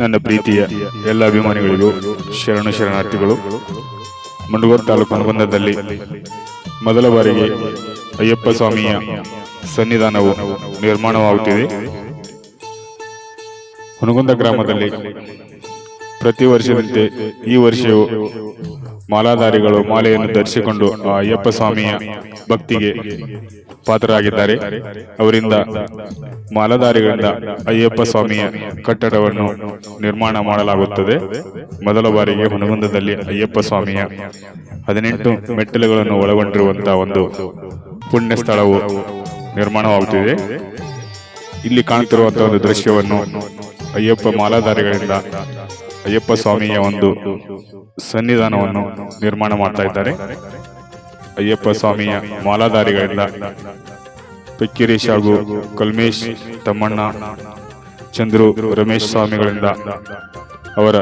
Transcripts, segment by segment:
ನನ್ನ ಪ್ರೀತಿಯ ಎಲ್ಲ ಅಭಿಮಾನಿಗಳಿಗೂ ಶರಣು ಶರಣಾರ್ಥಿಗಳು ಮಂಡಗೋರ್ ತಾಲೂಕು ಅನುಬಂಧದಲ್ಲಿ ಮೊದಲ ಬಾರಿಗೆ ಅಯ್ಯಪ್ಪ ಸ್ವಾಮಿಯ ಸನ್ನಿಧಾನವು ನಿರ್ಮಾಣವಾಗುತ್ತಿದೆ. ಹುನಗುಂದ ಗ್ರಾಮದಲ್ಲಿ ಪ್ರತಿ ವರ್ಷದಂತೆ ಈ ವರ್ಷವೂ ಮಾಲಾಧಾರಿಗಳು ಮಾಲೆಯನ್ನು ಧರಿಸಿಕೊಂಡು ಅಯ್ಯಪ್ಪ ಸ್ವಾಮಿಯ ಭಕ್ತಿಗೆ ಪಾತ್ರರಾಗಿದ್ದಾರೆ. ಅವರಿಂದ ಮಾಲಾಧಾರಿಗಳಿಂದ ಅಯ್ಯಪ್ಪ ಸ್ವಾಮಿಯ ಕಟ್ಟಡವನ್ನು ನಿರ್ಮಾಣ ಮಾಡಲಾಗುತ್ತದೆ. ಮೊದಲ ಬಾರಿಗೆ ಹುನಗುಂದದಲ್ಲಿ ಅಯ್ಯಪ್ಪ ಸ್ವಾಮಿಯ ಹದಿನೆಂಟು ಮೆಟ್ಟಿಲುಗಳನ್ನು ಒಳಗೊಂಡಿರುವಂತಹ ಒಂದು ಪುಣ್ಯ ಸ್ಥಳವು ನಿರ್ಮಾಣವಾಗುತ್ತಿದೆ. ಇಲ್ಲಿ ಕಾಣುತ್ತಿರುವಂತಹ ಒಂದು ದೃಶ್ಯವನ್ನು ಅಯ್ಯಪ್ಪ ಮಾಲಾಧಾರಿಗಳಿಂದ ಅಯ್ಯಪ್ಪ ಸ್ವಾಮಿಯ ಒಂದು ಸನ್ನಿಧಾನವನ್ನು ನಿರ್ಮಾಣ ಮಾಡ್ತಾ ಇದ್ದಾರೆ. ಅಯ್ಯಪ್ಪ ಸ್ವಾಮಿಯ ಮಾಲಾಧಾರಿಗಳಿಂದ ಪಿಕ್ಕಿರೀಶ್ ಹಾಗೂ ಕಲ್ಮೇಶ್ ತಮ್ಮಣ್ಣ ಚಂದ್ರು ರಮೇಶ್ ಸ್ವಾಮಿಗಳಿಂದ ಅವರ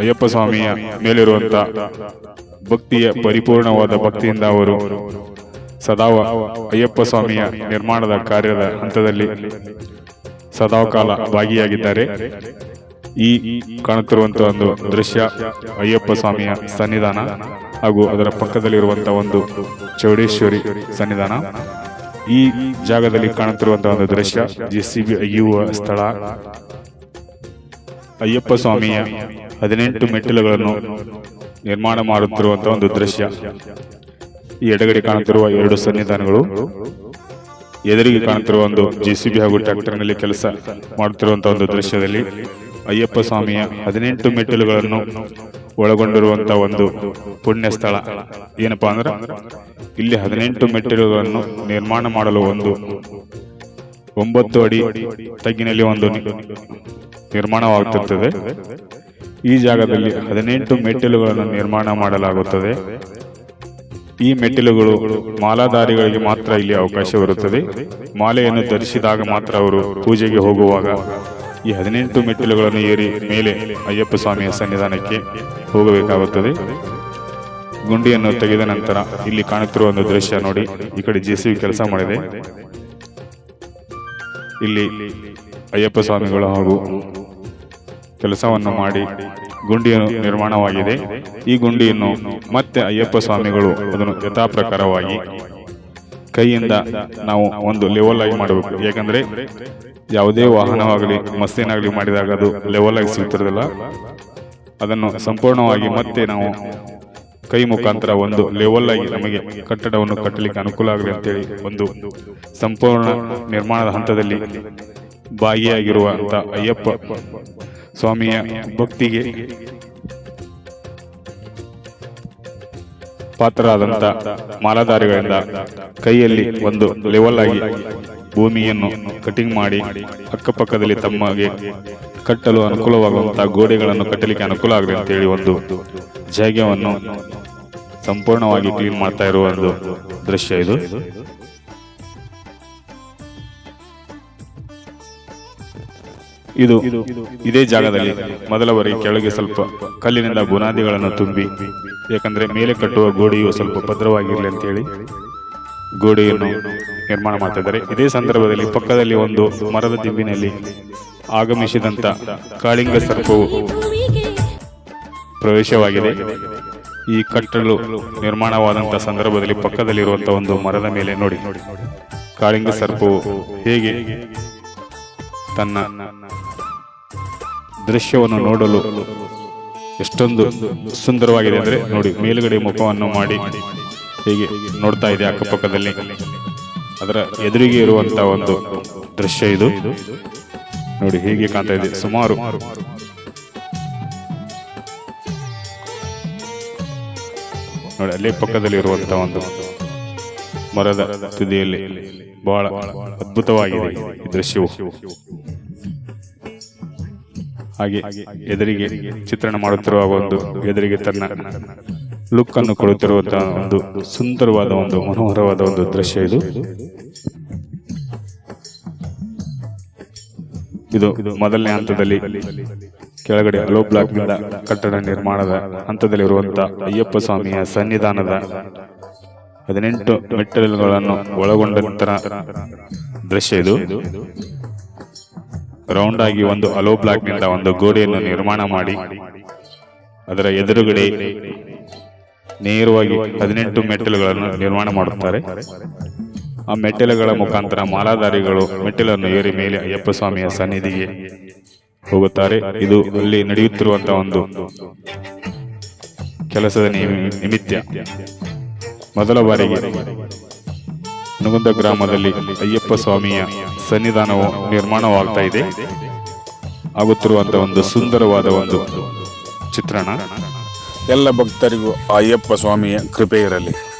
ಅಯ್ಯಪ್ಪ ಸ್ವಾಮಿಯ ಮೇಲಿರುವಂತ ಭಕ್ತಿಯ ಪರಿಪೂರ್ಣವಾದ ಭಕ್ತಿಯಿಂದ ಅವರು ಸದಾವ ಅಯ್ಯಪ್ಪ ಸ್ವಾಮಿಯ ನಿರ್ಮಾಣದ ಕಾರ್ಯದ ಹಂತದಲ್ಲಿ ಸದಾಕಾಲ ಭಾಗಿಯಾಗಿದ್ದಾರೆ. ಈ ಕಾಣುತ್ತಿರುವಂತಹ ಒಂದು ದೃಶ್ಯ ಅಯ್ಯಪ್ಪ ಸ್ವಾಮಿಯ ಸನ್ನಿಧಾನ ಹಾಗೂ ಅದರ ಪಕ್ಕದಲ್ಲಿರುವಂತಹ ಒಂದು ಚೌಡೇಶ್ವರಿ ಸನ್ನಿಧಾನ. ಈ ಜಾಗದಲ್ಲಿ ಕಾಣುತ್ತಿರುವಂತಹ ಒಂದು ದೃಶ್ಯ ಜೆ ಸಿ ಅಯ್ಯುವ ಸ್ಥಳ. ಅಯ್ಯಪ್ಪ ಸ್ವಾಮಿಯ ಹದಿನೆಂಟು ಮೆಟ್ಟಿಲುಗಳನ್ನು ನಿರ್ಮಾಣ ಮಾಡುತ್ತಿರುವಂತಹ ಒಂದು ದೃಶ್ಯ. ಈ ಎಡಗಡೆ ಕಾಣುತ್ತಿರುವ ಎರಡು ಸನ್ನಿಧಾನಗಳು. ಎದುರಿಗೆ ಕಾಣುತ್ತಿರುವ ಒಂದು ಜೆಸಿಬಿ ಹಾಗೂ ಟ್ರ್ಯಾಕ್ಟರ್ನಲ್ಲಿ ಕೆಲಸ ಮಾಡುತ್ತಿರುವಂತಹ ಒಂದು ದೃಶ್ಯದಲ್ಲಿ ಅಯ್ಯಪ್ಪ ಸ್ವಾಮಿಯ ಹದಿನೆಂಟು ಮೆಟ್ಟಿಲುಗಳನ್ನು ಒಳಗೊಂಡಿರುವಂತ ಒಂದು ಪುಣ್ಯ ಸ್ಥಳ ಏನಪ್ಪಾ ಅಂದ್ರೆ ಇಲ್ಲಿ ಹದಿನೆಂಟು ಮೆಟ್ಟಿಲುಗಳನ್ನು ನಿರ್ಮಾಣ ಮಾಡಲು ಒಂದು ಒಂಬತ್ತು ಅಡಿ ತಗ್ಗಿನಲ್ಲಿ ಒಂದು ನಿರ್ಮಾಣವಾಗುತ್ತಿರುತ್ತದೆ ಈ ಜಾಗದಲ್ಲಿ ಹದಿನೆಂಟು ಮೆಟ್ಟಿಲುಗಳನ್ನು ನಿರ್ಮಾಣ ಮಾಡಲಾಗುತ್ತದೆ. ಈ ಮೆಟ್ಟಿಲುಗಳು ಮಾಲಾಧಾರಿಗಳಿಗೆ ಮಾತ್ರ ಇಲ್ಲಿ ಅವಕಾಶವಿರುತ್ತದೆ ಮಾಲೆಯನ್ನು ಧರಿಸಿದಾಗ ಮಾತ್ರ ಅವರು ಪೂಜೆಗೆ ಹೋಗುವಾಗ ಈ ಹದಿನೆಂಟು ಮೆಟ್ಟಿಲುಗಳನ್ನು ಏರಿ ಮೇಲೆ ಅಯ್ಯಪ್ಪ ಸ್ವಾಮಿಯ ಸನ್ನಿಧಾನಕ್ಕೆ ಹೋಗಬೇಕಾಗುತ್ತದೆ. ಗುಂಡಿಯನ್ನು ತೆಗೆದ ನಂತರ ಇಲ್ಲಿ ಕಾಣುತ್ತಿರುವ ಒಂದು ದೃಶ್ಯ ನೋಡಿ, ಈ ಕಡೆ ಜೆ ಕೆಲಸ ಮಾಡಿದೆ. ಇಲ್ಲಿ ಅಯ್ಯಪ್ಪ ಸ್ವಾಮಿಗಳು ಹಾಗೂ ಕೆಲಸವನ್ನು ಮಾಡಿ ಗುಂಡಿಯನ್ನು ನಿರ್ಮಾಣವಾಗಿದೆ. ಈ ಗುಂಡಿಯನ್ನು ಮತ್ತೆ ಅಯ್ಯಪ್ಪ ಸ್ವಾಮಿಗಳು ಅದನ್ನು ಯಥಾ ಪ್ರಕಾರವಾಗಿ ಕೈಯಿಂದ ನಾವು ಒಂದು ಲೆವೆಲ್ ಆಗಿ ಮಾಡಬೇಕು. ಯಾಕಂದ್ರೆ ಯಾವುದೇ ವಾಹನವಾಗಲಿ, ಮಸ್ತೇನಾಗಲಿ ಮಾಡಿದಾಗ ಅದು ಲೆವೆಲ್ ಆಗಿ ಸಿಗ್ತಿರೋದಿಲ್ಲ. ಅದನ್ನು ಸಂಪೂರ್ಣವಾಗಿ ಮತ್ತೆ ನಾವು ಕೈ ಮುಖಾಂತರ ಒಂದು ಲೆವೆಲ್ ಆಗಿ ನಮಗೆ ಕಟ್ಟಡವನ್ನು ಕಟ್ಟಲಿಕ್ಕೆ ಅನುಕೂಲ ಆಗಲಿ ಅಂತೇಳಿ ಒಂದು ಸಂಪೂರ್ಣ ನಿರ್ಮಾಣದ ಹಂತದಲ್ಲಿ ಭಾಗಿಯಾಗಿರುವಂತ ಅಯ್ಯಪ್ಪ ಸ್ವಾಮಿಯ ಭಕ್ತಿಗೆ ಪಾತ್ರರಾದಂತ ಮಾಲಾಧಾರಿಗಳಿಂದ ಕೈಯಲ್ಲಿ ಒಂದು ಲೆವೆಲ್ ಆಗಿ ಭೂಮಿಯನ್ನು ಕಟಿಂಗ್ ಮಾಡಿ ಅಕ್ಕಪಕ್ಕದಲ್ಲಿ ತಮಗೆ ಕಟ್ಟಲು ಅನುಕೂಲವಾಗುವಂತಹ ಗೋಡೆಗಳನ್ನು ಕಟ್ಟಲಿಕ್ಕೆ ಅನುಕೂಲ ಆಗಲಿ ಅಂತೇಳಿ ಒಂದು ಜಾಗವನ್ನು ಸಂಪೂರ್ಣವಾಗಿ ಕ್ಲೀನ್ ಮಾಡ್ತಾ ಇರುವ ಒಂದು ದೃಶ್ಯ ಇದು. ಇದು ಇದೇ ಜಾಗದಲ್ಲಿ ಮೊದಲ ಬಾರಿ ಕೆಳಗೆ ಸ್ವಲ್ಪ ಕಲ್ಲಿನಿಂದ ಬುನಾದಿಗಳನ್ನು ತುಂಬಿ ಯಾಕಂದ್ರೆ ಮೇಲೆ ಕಟ್ಟುವ ಗೋಡೆಯು ಸ್ವಲ್ಪ ಭದ್ರವಾಗಿರಲಿ ಅಂತೇಳಿ ಗೋಡೆಯನ್ನು ನಿರ್ಮಾಣ ಮಾಡ್ತಿದ್ದಾರೆ ಇದೇ ಸಂದರ್ಭದಲ್ಲಿ ಪಕ್ಕದಲ್ಲಿ ಒಂದು ಮರದ ದಿಂಬಿನಲ್ಲಿ ಆಗಮಿಸಿದಂತ ಕಾಳಿಂಗ ಸರ್ಪವು ಪ್ರವೇಶವಾಗಿದೆ. ಈ ಕಟ್ಟಲು ನಿರ್ಮಾಣವಾದಂತಹ ಸಂದರ್ಭದಲ್ಲಿ ಪಕ್ಕದಲ್ಲಿರುವಂತಹ ಒಂದು ಮರದ ಮೇಲೆ ನೋಡಿ. ಕಾಳಿಂಗ ಸರ್ಪವು ಹೇಗೆ ತನ್ನ ದೃಶ್ಯವನ್ನು ನೋಡಲು ಎಷ್ಟೊಂದು ಸುಂದರವಾಗಿದೆ ಅಂದ್ರೆ ನೋಡಿ, ಮೇಲುಗಡೆ ಮುಖವನ್ನು ಮಾಡಿ ಹೀಗೆ ನೋಡ್ತಾ ಇದೆ ಅಕ್ಕಪಕ್ಕದಲ್ಲಿ. ಅದರ ಎದುರಿಗೆ ಇರುವಂತಹ ಒಂದು ದೃಶ್ಯ ಇದು. ನೋಡಿ, ಹೀಗೆ ಕಾಣ್ತಾ ಇದೆ. ಸುಮಾರು ನೋಡಿ, ಅಲ್ಲೇ ಪಕ್ಕದಲ್ಲಿ ಇರುವಂತಹ ಒಂದು ಮರದ ತುದಿಯಲ್ಲಿ ಬಹಳ ಅದ್ಭುತವಾಗಿದೆ ಈ ದೃಶ್ಯವು. ಹಾಗೆ ಎದುರಿಗೆ ಚಿತ್ರಣ ಮಾಡುತ್ತಿರುವ ಒಂದು ಎದುರಿಗೆ ತನ್ನ ಲುಕ್ ಅನ್ನು ಕೊಡುತ್ತಿರುವಂತಹ ಒಂದು ಸುಂದರವಾದ ಒಂದು ಮನೋಹರವಾದ ಒಂದು ದೃಶ್ಯ ಇದು. ಇದು ಮೊದಲನೇ ಹಂತದಲ್ಲಿ ಕೆಳಗಡೆ ಲೋ ಬ್ಲಾಕ್ನಿಂದ ಕಟ್ಟಡ ನಿರ್ಮಾಣದ ಹಂತದಲ್ಲಿರುವಂತಹ ಅಯ್ಯಪ್ಪ ಸ್ವಾಮಿಯ ಸನ್ನಿಧಾನದ ಹದಿನೆಂಟು ಮೆಟ್ಟಲುಗಳನ್ನು ಒಳಗೊಂಡಂತರ ದೃಶ್ಯ ಇದು. ರೌಂಡ್ ಆಗಿ ಒಂದು ಅಲೋ ಬ್ಲಾಕ್ನಿಂದ ಒಂದು ಗೋಡೆಯನ್ನು ನಿರ್ಮಾಣ ಮಾಡಿ. ಅದರ ಎದುರುಗಡೆ ನೇರವಾಗಿ ಹದಿನೆಂಟು ಮೆಟ್ಟಿಲುಗಳನ್ನು ನಿರ್ಮಾಣ ಮಾಡುತ್ತಾರೆ. ಆ ಮೆಟ್ಟಿಲುಗಳ ಮುಖಾಂತರ ಮಾಲಾಧಾರಿಗಳು ಮೆಟ್ಟಿಲನ್ನು ಏರಿ ಮೇಲೆ ಅಯ್ಯಪ್ಪ ಸ್ವಾಮಿಯ ಸನ್ನಿಧಿಗೆ ಹೋಗುತ್ತಾರೆ. ಇದು ಅಲ್ಲಿ ನಡೆಯುತ್ತಿರುವಂತಹ ಒಂದು ಕೆಲಸದ ನಿಮಿ- ನಿಮಿತ್ತ ಮೊದಲ ಬಾರಿಗೆ ನಗುಂದ ಗ್ರಾಮದಲ್ಲಿ ಅಯ್ಯಪ್ಪ ಸ್ವಾಮಿಯ ಸನ್ನಿಧಾನವು ನಿರ್ಮಾಣವಾಗ್ತಾ ಇದೆ. ಆಗುತ್ತಿರುವಂತಹ ಒಂದು ಸುಂದರವಾದ ಒಂದು ಚಿತ್ರಣ. ಎಲ್ಲ ಭಕ್ತರಿಗೂ ಅಯ್ಯಪ್ಪ ಸ್ವಾಮಿಯ ಕೃಪೆ ಇರಲಿ.